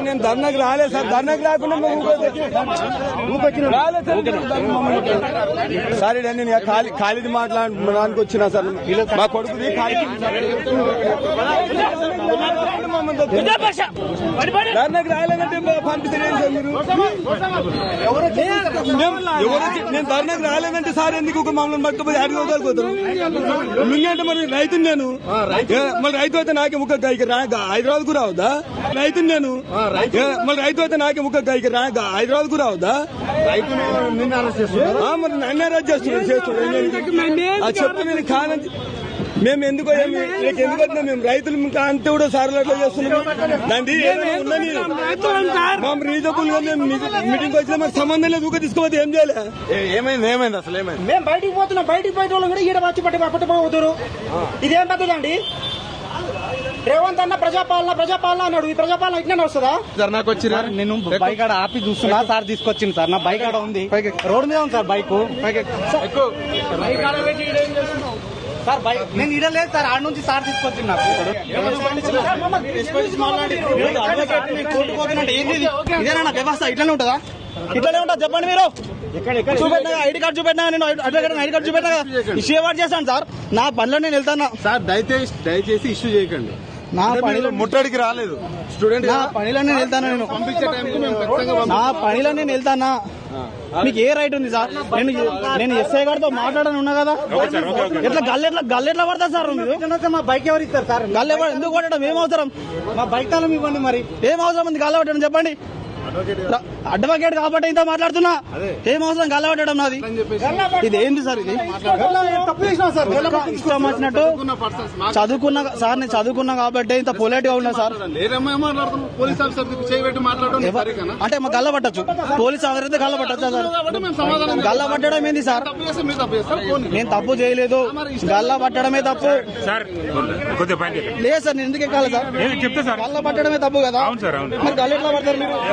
Sir నేను ధర్నాకి రాలేదు sir. ధర్నాకి రాకుండా రాలేదు సార్ ధర్నా- నేను ఖాళీ ఖాళీది మాట్లాడడానికి వచ్చినా సార్. మా కొడుకుది ఖాళీ ధర్నాకి రాలేదంటే మీరు వచ్చి- నేను ధర్నాకి రాలేదంటే సార్ ఎందుకు ఒక మమ్మల్ని పట్టుకుపోయి అడిగోగలుగుతారు అంటే మరి రైతుని నేను. మరి రైతు అయితే నాకే ముక్క గైకి రా హైదరాబాద్కు రావద్దా? రైతుని నేను. మరి రైతు అయితే నాకే ముక్క హైదరాబాద్కు రావద్దా? నిన్న అరెస్ట్ చేస్తున్నారు. ఆ, మరి నన్ను అరెస్ట్ ఆ చెప్పు నేను కాదని మేము ఎందుకు ఏమి- నీకు ఎందుకు వచ్చినా మేము రైతులు ఇంకా అంతే కూడా సార్లు అట్లా చేస్తున్నాము దాన్ని ఏదైనా ఉందని మా రీజనబుల్గా మేము మీటింగ్ వచ్చినా మరి సంబంధం లేదు ఊక తీసుకోవద్దు ఏం చేయాలి? ఏమైంది ఏమైంది అసలు ఏమైంది? మేము బయటికి పోతున్నాం బయటికి పోయే వాళ్ళు కూడా ఈడ వచ్చి పట్టి పట్టుకోవద్దురు ఇదేం పెద్దదండి రేవంత్ అన్న ప్రజాపాలన ప్రజాపాలన అన్నాడు. ఈ ప్రజాపాలన ఇట్లా వస్తుందా? ధర్నాకు వచ్చి నేను బైక్ ఆడ ఆపి చూస్తున్నా సార్ తీసుకొచ్చింది సార్. నా బైక్ ఆడ ఉంది. రోడ్ మీద ఉంది సార్ బైక్. సార్ నేను ఇడ లేదు సార్ ఆడ నుంచి సార్ తీసుకొచ్చింది నాకు. పోతున్నట్టు? ఇదేనా నా వ్యవస్థ? ఇట్లానే ఉంటుందా? ఇట్లానే ఉంటుందా చెప్పండి మీరు. చూపెట్టినా ఐడి కార్డు చూపెట్టినా నేను అడ్వకేట్ ఐడి కార్డు చూపెట్టినా ఇష్యూ ఎవరు చేశాను సార్? నా పనిలో నేను వెళ్తాను? సార్ దయచేసి దయచేసి ఇష్యూ చేయకండి. నా పనిలో ముట్టడికి రాలేదు. స్టూడెంట్ నా పనిలో నేను వెళ్తాను నేను. నా పనిలో నేను వెళ్తానా? మీకు ఏ రైట్ ఉంది సార్? నేను నేను ఎస్ఐ గారితో మాట్లాడని ఉన్నా కదా? ఎట్లా గల్లు ఎట్లా గల్లు ఎట్లా పడతా సార్ మీరు? మా బైక్ ఎవరు ఇస్తారు సార్ గల్లు ఎవరు ఎందుకు కొట్టడం ఏం అవసరం? మా బైక్ తాళం ఇవ్వండి మరి. ఏం అవసరం ఉంది గల్ల పట్టడం చెప్పండి? అడ్వకేట్ కాబట్టి ఇంత మాట్లాడుతున్నా? ఏం అవసరం? గల్ల పట్టడం నాది. ఇది ఏంది సార్ ఇది? ఇష్టం వచ్చినట్టు చదువుకున్న సార్ నేను చదువుకున్నా కాబట్టి ఇంత పొలైట్గా ఉన్నా సార్. ఏమో మాట్లాడుతున్నాం పోలీస్ ఆఫీసర్ చేయబెట్టి మాట్లాడడం సరిగా అంటే మాకు గల్ల పట్టచ్చు. పోలీస్ ఆఫీసర్ అయితే గల్ల పట్టచ్చా సార్? గల్ల పట్టడం ఏంది సార్. నేను తప్పు చేయలేదు. గల్ల పట్టడమే తప్పు. లేదు సార్ నేను ఎందుకు ఎక్కాలి సార్? చెప్తా సార్. గల్ల పట్టడమే తప్పు కదా? అవును సార్, అవును. మరి గల్ల ఎట్లా పడతారు మీరు?